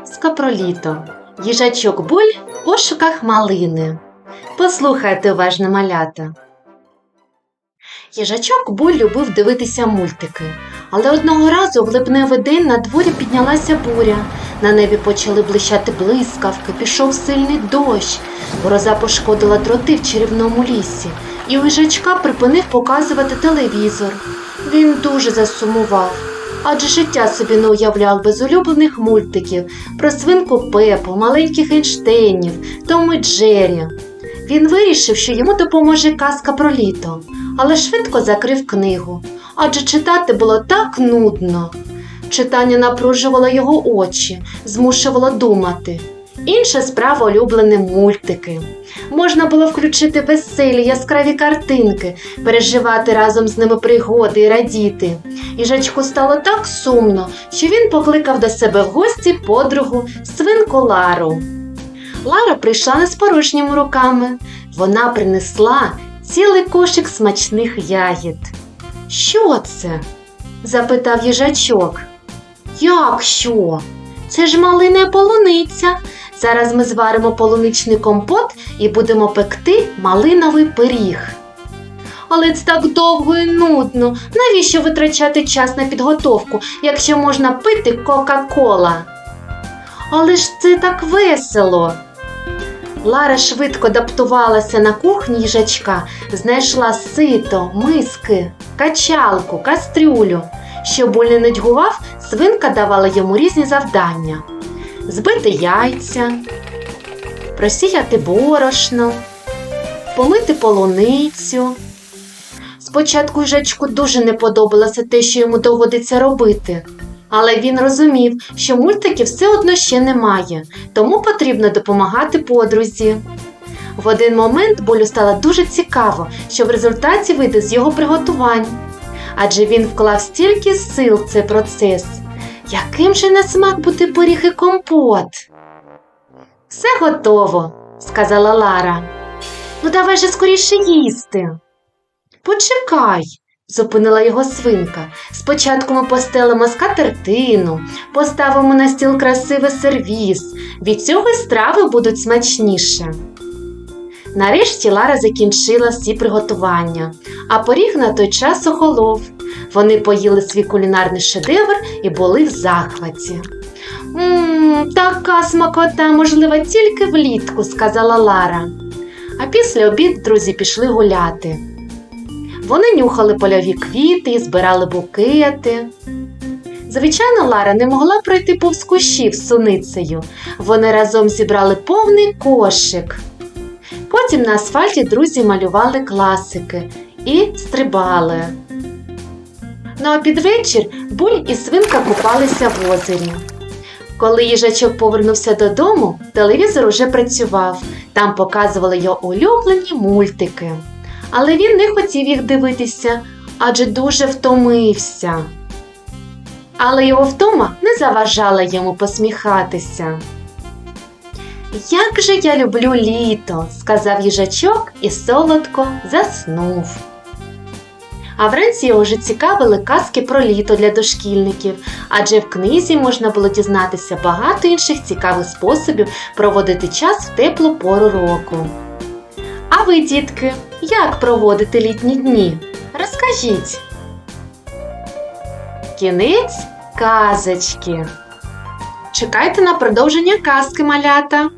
Казка про літо. Їжачок Буль в пошуках малини. Послухайте уважно малята. Їжачок Буль любив дивитися мультики, але одного разу в липневий день на дворі піднялася буря. На небі почали блищати блискавки, пішов сильний дощ. Гроза пошкодила дроти в чарівному лісі, і їжачка припинив показувати телевізор. Він дуже засумував, адже життя собі не уявляв без улюблених мультиків про свинку Пепу, маленьких Ейнштейнів, Том і Джері. Він вирішив, що йому допоможе казка про літо, але швидко закрив книгу, адже читати було так нудно. Читання напружувало його очі, змушувало думати. Інша справа улюблені мультики. Можна було включити веселі, яскраві картинки, переживати разом з ними пригоди і радіти. Їжачку стало так сумно, що він покликав до себе в гості подругу свинку Лару. Лара прийшла не з порожніми руками. Вона принесла цілий кошик смачних ягід. Що це? запитав їжачок. Як що? Це ж малина полуниця. Зараз ми зваримо полуничний компот і будемо пекти малиновий пиріг. Але це так довго і нудно. Навіщо витрачати час на підготовку, якщо можна пити Кока-Кола? Але ж це так весело. Лара швидко адаптувалася на кухні їжачка, знайшла сито, миски, качалку, кастрюлю. Щоб не нудьгував, свинка давала йому різні завдання: збити яйця, просіяти борошно, помити полуницю. Спочатку їжачку дуже не подобалося те, що йому доводиться робити. Але він розумів, що мультиків все одно ще немає, тому потрібно допомагати подрузі. В один момент болю стало дуже цікаво, що в результаті вийде з його приготувань. Адже він вклав стільки сил в цей процес. Яким же на смак буде пиріг і компот? Все готово, сказала Лара. Ну давай же скоріше їсти. Почекай, зупинила його свинка. Спочатку ми постелимо скатертину, поставимо на стіл красивий сервіз. Від цього й страви будуть смачніше. Нарешті Лара закінчила всі приготування, а поріг на той час охолов. Вони поїли свій кулінарний шедевр і були в захваті. Мм, така смакота, можлива, тільки влітку, сказала Лара. А після обід друзі пішли гуляти. Вони нюхали польові квіти збирали букети. Звичайно, Лара не могла пройти повз кущів з суницею. Вони разом зібрали повний кошик. Потім на асфальті друзі малювали класики і стрибали. На обідвечір буль і свинка купалися в озері. Коли їжачок повернувся додому, телевізор уже працював. Там показували його улюблені мультики. Але він не хотів їх дивитися, адже дуже втомився. Але його втома не заважала йому посміхатися. Як же я люблю літо, сказав їжачок і солодко заснув. А вранці його вже цікавили казки про літо для дошкільників, адже в книзі можна було дізнатися багато інших цікавих способів проводити час в теплу пору року. А ви, дітки, як проводите літні дні? Розкажіть. Кінець казочки. Чекайте на продовження казки малята.